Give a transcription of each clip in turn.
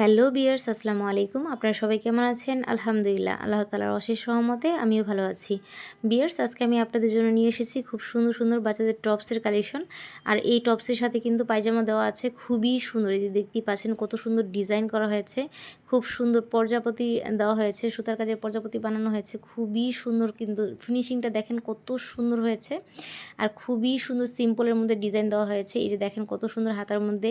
Hello বিয়ার্স, আসসালামু আলাইকুম। আপনারা সবাই কেমন আছেন? আলহামদুলিল্লাহ, আল্লাহ তালার অশেষ সহমতে আমিও ভালো আছি। বিয়ার্স, আজকে আমি আপনাদের জন্য নিয়ে এসেছি খুব সুন্দর সুন্দর বাচ্চাদের টপসের কালেকশন। আর এই টপসের সাথে কিন্তু পায়জামা দেওয়া আছে, খুবই সুন্দর। এই যে দেখতেই পাচ্ছেন কত সুন্দর ডিজাইন করা হয়েছে, খুব সুন্দর প্রজাপতি দেওয়া হয়েছে, সুতার কাজের প্রজাপতি বানানো হয়েছে, খুবই সুন্দর কিন্তু ফিনিশিংটা দেখেন কত সুন্দর হয়েছে। আর খুবই সুন্দর সিম্পলের মধ্যে ডিজাইন দেওয়া হয়েছে। এই যে দেখেন কত সুন্দর হাতার মধ্যে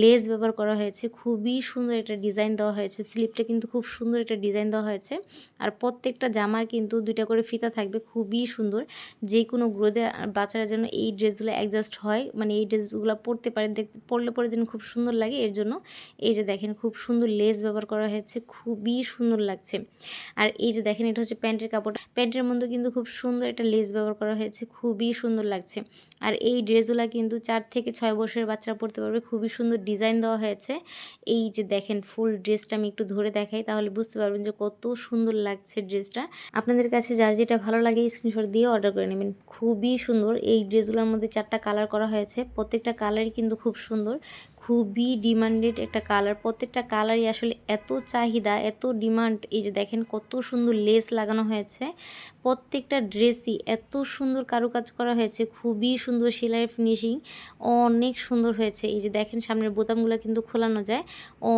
লেস ব্যবহার করা হয়েছে, খুবই সুন্দর এটা ডিজাইন দেওয়া হয়েছে। স্লিপটা কিন্তু খুব সুন্দর একটা ডিজাইন দেওয়া হয়েছে। আর প্রত্যেকটা জামার কিন্তু দুইটা করে ফিতা থাকবে, খুবই সুন্দর। যে কোনো গ্রোদের বাচ্চারা যেন এই ড্রেসগুলো অ্যাডজাস্ট হয় মানে এই ড্রেসগুলো পরতে পারে, দেখতে, পরলে পরে যেন খুব সুন্দর লাগে। এর জন্য এই যে দেখেন খুব সুন্দর লেস ব্যবহার করা হয়েছে, খুবই সুন্দর লাগছে। আর এই যে দেখেন এটা হচ্ছে প্যান্টের কাপড়। প্যান্টের মধ্যে কিন্তু খুব সুন্দর একটা লেস ব্যবহার করা হয়েছে, খুবই সুন্দর লাগছে। আর এই ড্রেসগুলো কিন্তু চার থেকে ছয় বছরের বাচ্চারা পরতে পারবে, খুবই সুন্দর ডিজাইন দেওয়া হয়েছে। এই যে দেখেন ফুল ড্রেসটা আমি একটু ধরে দেখাই, তাহলে বুঝতে পারবেন যে কত সুন্দর লাগছে ড্রেসটা। আপনাদের কাছে যার যেটা ভালো লাগে স্ক্রিনশট দিয়ে অর্ডার করে নেবেন। খুবই সুন্দর। এই ড্রেসগুলোর মধ্যে চারটা কালার করা হয়েছে। প্রত্যেকটা কালারই কিন্তু খুব সুন্দর। খুবই ডিমান্ডেড একটা কালার প্রত্যেকটা কালারই আসলে এত চাহিদা, এত ডিমান্ড এই যে দেখেন কত সুন্দর লেস লাগানো হয়েছে। প্রত্যেকটা ড্রেসই এত সুন্দর কারুকাজ করা হয়েছে। খুবই সুন্দর সেলাইয়ের ফিনিশিং অনেক সুন্দর হয়েছে। এই যে দেখেন সামনের বোতামগুলো কিন্তু খোলানো যায়,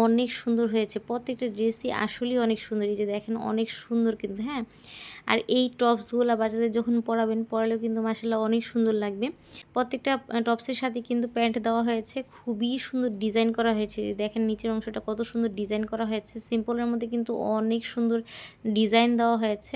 অনেক সুন্দর হয়েছে। প্রত্যেকটা ড্রেসই আসলেই অনেক সুন্দর। এই যে দেখেন অনেক সুন্দর কিন্তু হ্যাঁ? আর এই টপসগুলো বাচ্চাদের যখন পরাবেন, পরালেও কিন্তু মাসাল্লাহ অনেক সুন্দর লাগবে। প্রত্যেকটা টপসের সাথে কিন্তু প্যান্ট দেওয়া হয়েছে। খুবই সুন্দর ডিজাইন করা হয়েছে। দেখেন নিচের অংশটা কত সুন্দর ডিজাইন করা হয়েছে। সিম্পলের মধ্যে কিন্তু অনেক সুন্দর ডিজাইন দেওয়া হয়েছে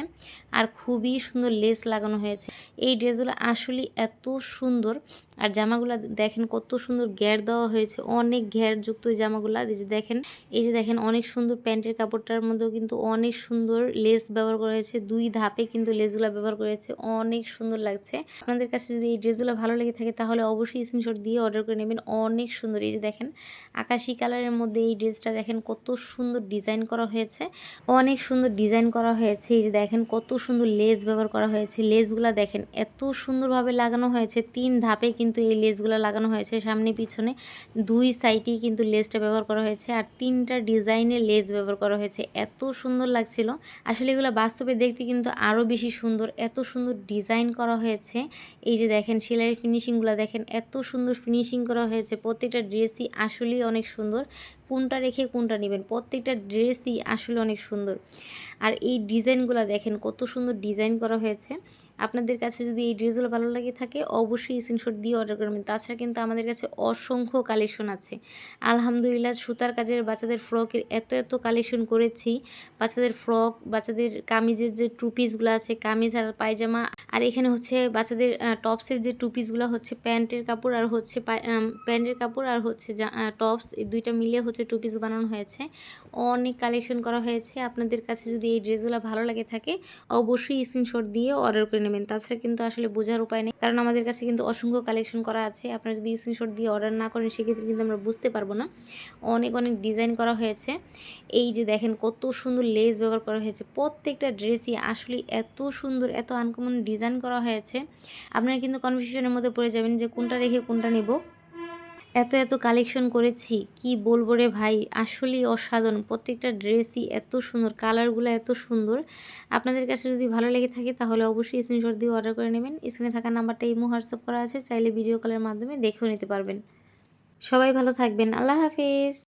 আর খুবই সুন্দর লেস লাগানো হয়েছে। এই ড্রেসগুলো আসলে এত সুন্দর আর জামাগুলো দেখেন কত সুন্দর গ্যার দেওয়া হয়েছে। অনেক ঘ্যারযুক্ত এই জামাগুলো। এই যে দেখেন, এই যে দেখেন অনেক সুন্দর প্যান্টের কাপড়টার মধ্যেও কিন্তু অনেক সুন্দর লেস ব্যবহার করা হয়েছে। দুই ধাপে কিন্তু লেসগুলো ব্যবহার করেছে অনেক সুন্দর লাগছে। আপনাদের কাছে যদি এই ড্রেসগুলো ভালো লেগে থাকে তাহলে অবশ্যই স্ক্রিনশট দিয়ে অর্ডার করে নেবেন। অনেক সুন্দর। এই যে দেখেন। আকাশি কালারের মধ্যে এই ড্রেসটা দেখেন কত সুন্দর ডিজাইন করা হয়েছে। অনেক সুন্দর ডিজাইন করা হয়েছে। এই যে দেখেন কত সুন্দর লেস ব্যবহার করা হয়েছে। লেসগুলো দেখেন এত সুন্দরভাবে লাগানো হয়েছে। তিন ধাপে কিন্তু এই লেসগুলো লাগানো হয়েছে। সামনে পিছনে দুই সাইডেই কিন্তু লেসটা ব্যবহার করা হয়েছে আর তিনটা ডিজাইনের লেস ব্যবহার করা হয়েছে। এত সুন্দর লাগছিল। আসলে এগুলো বাস্তবে দেখতে কিন্তু আরও বেশি সুন্দর। এত সুন্দর ডিজাইন করা হয়েছে। এই যে দেখেন সেলাইয়ের ফিনিশিংগুলো দেখেন এত সুন্দর ফিনিশিং করা হয়েছে। প্রত্যেকটা ড্রেসই আসলেই অনেক সুন্দর। কোনটা রেখে কোনটা নেবেন। প্রত্যেকটা ড্রেসই আসলে অনেক সুন্দর। আর এই ডিজাইনগুলো দেখেন কত সুন্দর ডিজাইন করা হয়েছে। আপনাদের কাছে যদি এই ড্রেসগুলো ভালো লাগে থাকে, অবশ্যই স্ক্রিনশট দিয়ে অর্ডার করবেন তাছাড়া কিন্তু আমাদের কাছে অসংখ্য কালেকশন আছে। আলহামদুলিল্লাহ, সুতার কাজের বাচ্চাদের ফ্রকের এত এত কালেকশন করেছি। বাচ্চাদের ফ্রক বাচ্চাদের কামিজের যে টু পিসগুলো আছে, কামিজ আর পায়জামা। আর এখানে হচ্ছে বাচ্চাদের টপসের যে টু পিসগুলো হচ্ছে প্যান্টের কাপড় আর হচ্ছে প্যান্টের কাপড় আর হচ্ছে টপস এই দুইটা মিলিয়ে হচ্ছে টু পিস বানানো হয়েছে। অনেক কালেকশন করা হয়েছে। আপনাদের কাছে যদি এই ড্রেসগুলো ভালো লাগে থাকে, অবশ্যই স্ক্রিনশট দিয়ে অর্ডার করে নেবেন। তাছাড়া কিন্তু আসলে বোঝার উপায় নেই। কারণ আমাদের কাছে কিন্তু অসংখ্য কালেকশন করা আছে। আপনারা যদি স্ক্রিনশট দিয়ে অর্ডার না করেন, সেক্ষেত্রে কিন্তু আমরা বুঝতে পারব না। অনেক অনেক ডিজাইন করা হয়েছে। এই যে দেখেন কত সুন্দর লেস ব্যবহার করা হয়েছে। প্রত্যেকটা ড্রেসই আসলে এত সুন্দর, এত আনকমন ডিজাইন করা হয়েছে। আপনারা কিন্তু কনফিউশনের মধ্যে পড়ে যাবেন যে কোনটা রেখে কোনটা নেব। এত এত কালেকশন করেছি, কি বলব রে ভাই? আসলেই অসাধারণ। প্রত্যেকটা ড্রেসই এত সুন্দর কালারগুলো এত সুন্দর। আপনাদের কাছে যদি ভালো লেগে থাকে, তাহলে অবশ্যই স্ক্রিনশট দিয়ে অর্ডার করে নেবেন। স্ক্রিনে থাকা নাম্বারটা ইমো হোয়াটসঅ্যাপ করা আছে, চাইলে ভিডিও কলের মাধ্যমে দেখেও নিতে পারবেন। সবাই ভালো থাকবেন। আল্লাহ হাফিজ।